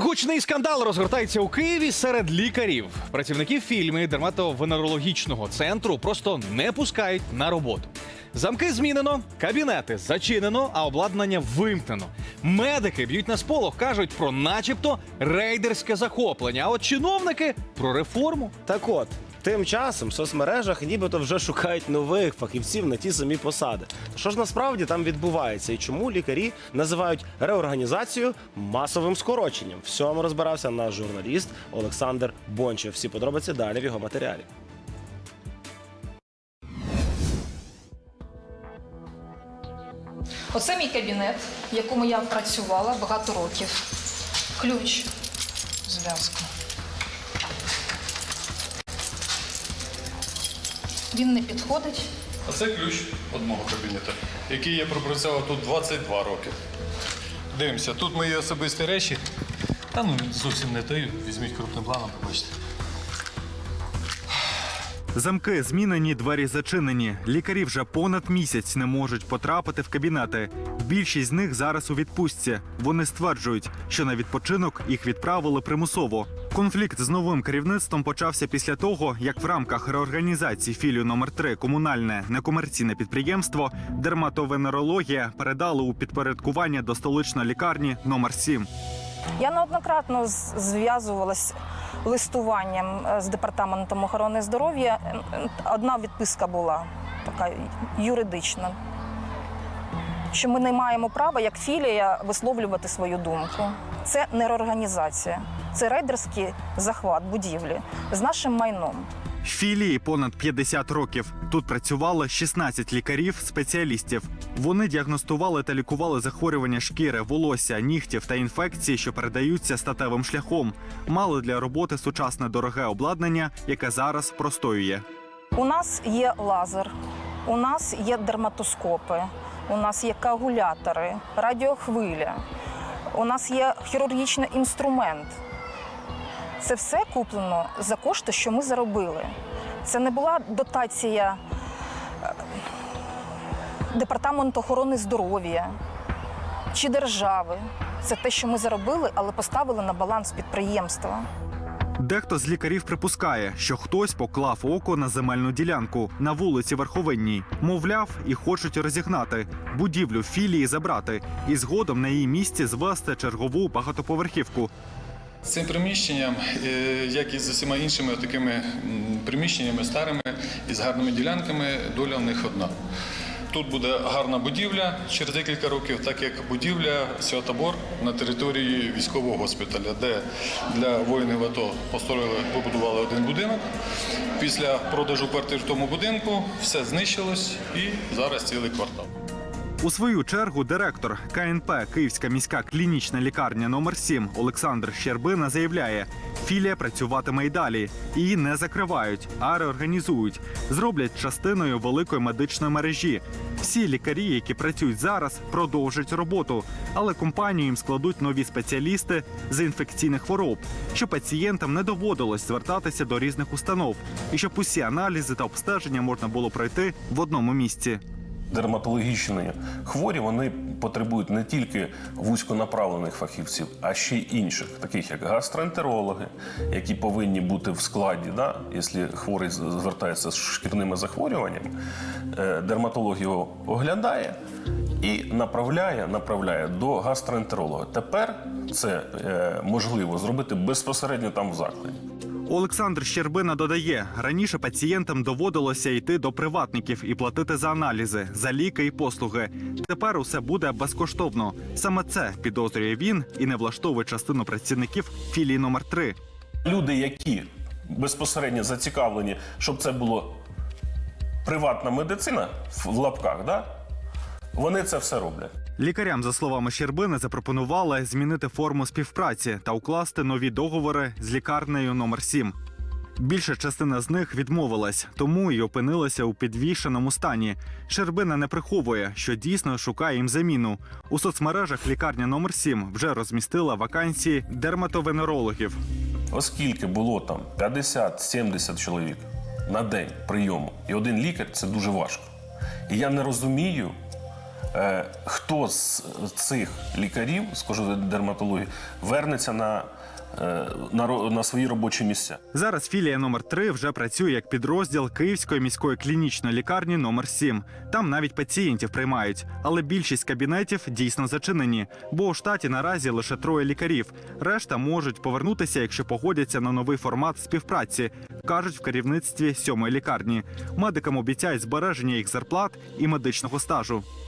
Гучний скандал розгортається у Києві серед лікарів. Працівників фільми дерматовенерологічного центру просто не пускають на роботу. Замки змінено, кабінети зачинено, а обладнання вимкнено. Медики б'ють на сполох, кажуть про начебто рейдерське захоплення. А от чиновники про реформу. Так от, тим часом в соцмережах нібито вже шукають нових фахівців на ті самі посади. Що ж насправді там відбувається і чому лікарі називають реорганізацію масовим скороченням? В цьому розбирався наш журналіст Олександр Бончев. Всі подробиці далі в його матеріалі. Оце мій кабінет, в якому я працювала багато років. Ключ, зв'язку. Він не підходить. А це ключ від мого кабінету, який я пропрацював тут 22 роки. Дивимося, тут мої особисті речі. Та ну зовсім не той. Візьміть крупним планом, побачите. Замки змінені, двері зачинені. Лікарі вже понад місяць не можуть потрапити в кабінети. Більшість з них зараз у відпустці. Вони стверджують, що на відпочинок їх відправили примусово. Конфлікт з новим керівництвом почався після того, як в рамках реорганізації філію номер 3 комунальне некомерційне підприємство дерматовенерологія передали у підпорядкування до столичної лікарні номер 7 Я неоднократно зв'язувалась листуванням е, з департаментом охорони здоров'я. Одна відписка була така юридична. Що ми не маємо права як філія висловлювати свою думку. Це не реорганізація, це рейдерський захват будівлі з нашим майном. Філії понад 50 років. Тут працювало 16 лікарів-спеціалістів. Вони діагностували та лікували захворювання шкіри, волосся, нігтів та інфекції, що передаються статевим шляхом. Мали для роботи сучасне дороге обладнання, яке зараз простоює. У нас є лазер, у нас є дерматоскопи, у нас є коагулятори, радіохвиля, у нас є хірургічний інструмент. Це все куплено за кошти, що ми заробили. Це не була дотація е, департаменту охорони здоров'я чи держави. Це те, що ми заробили, але поставили на баланс підприємства. Дехто з лікарів припускає, що хтось поклав око на земельну ділянку на вулиці Верховинній. Мовляв, і хочуть розігнати будівлю філії забрати і згодом на її місці звести чергову багатоповерхівку. Цим приміщенням, е, як і з усіма іншими такими приміщеннями старими і з гарними ділянками, доля в них одна. Тут буде гарна будівля через декілька років, так як будівля Святобор на території військового госпіталя, де для воїнів АТО построїли, побудували один будинок. Після продажу квартир в тому будинку все знищилось і зараз цілий квартал. У свою чергу директор КНП Київська міська клінічна лікарня номер 7 Олександр Щербина заявляє, філія працюватиме й далі. Її не закривають, а реорганізують. Зроблять частиною великої медичної мережі. Всі лікарі, які працюють зараз, продовжать роботу, але компанію їм складуть нові спеціалісти з інфекційних хвороб, щоб пацієнтам не доводилось звертатися до різних установ, і щоб усі аналізи та обстеження можна було пройти в одному місці. Дерматологічні хворі вони потребують не тільки вузьконаправлених фахівців, а ще й інших, таких як гастроентерологи, які повинні бути в складі, да? якщо хворий звертається з шкірними захворюваннями, е, дерматолог його оглядає і направляє, направляє до гастроентеролога. Тепер це е, можливо зробити безпосередньо там в закладі. Олександр Щербина додає, раніше пацієнтам доводилося йти до приватників і платити за аналізи, за ліки і послуги. Тепер усе буде безкоштовно. Саме це підозрює він і не влаштовує частину працівників філії номер 3 Люди, які безпосередньо зацікавлені, щоб це було приватна медицина в лапках, да? вони це все роблять. Лікарям, за словами Щербини, запропонували змінити форму співпраці та укласти нові договори з лікарнею номер 7 Більша частина з них відмовилась, тому й опинилася у підвішеному стані. Щербина не приховує, що дійсно шукає їм заміну. У соцмережах лікарня номер 7 вже розмістила вакансії дерматовенерологів. Оскільки було там 50-70 чоловік на день прийому, і один лікар це дуже важко. І я не розумію, хто з цих лікарів кожної дерматології вернеться на, е, на, на свої робочі місця. Зараз філія номер 3 вже працює як підрозділ Київської міської клінічної лікарні номер 7 Там навіть пацієнтів приймають, але більшість кабінетів дійсно зачинені, бо у штаті наразі лише троє лікарів. Решта можуть повернутися, якщо погодяться на новий формат співпраці, кажуть в керівництві сьомої лікарні. Медикам обіцяють збереження їх зарплат і медичного стажу.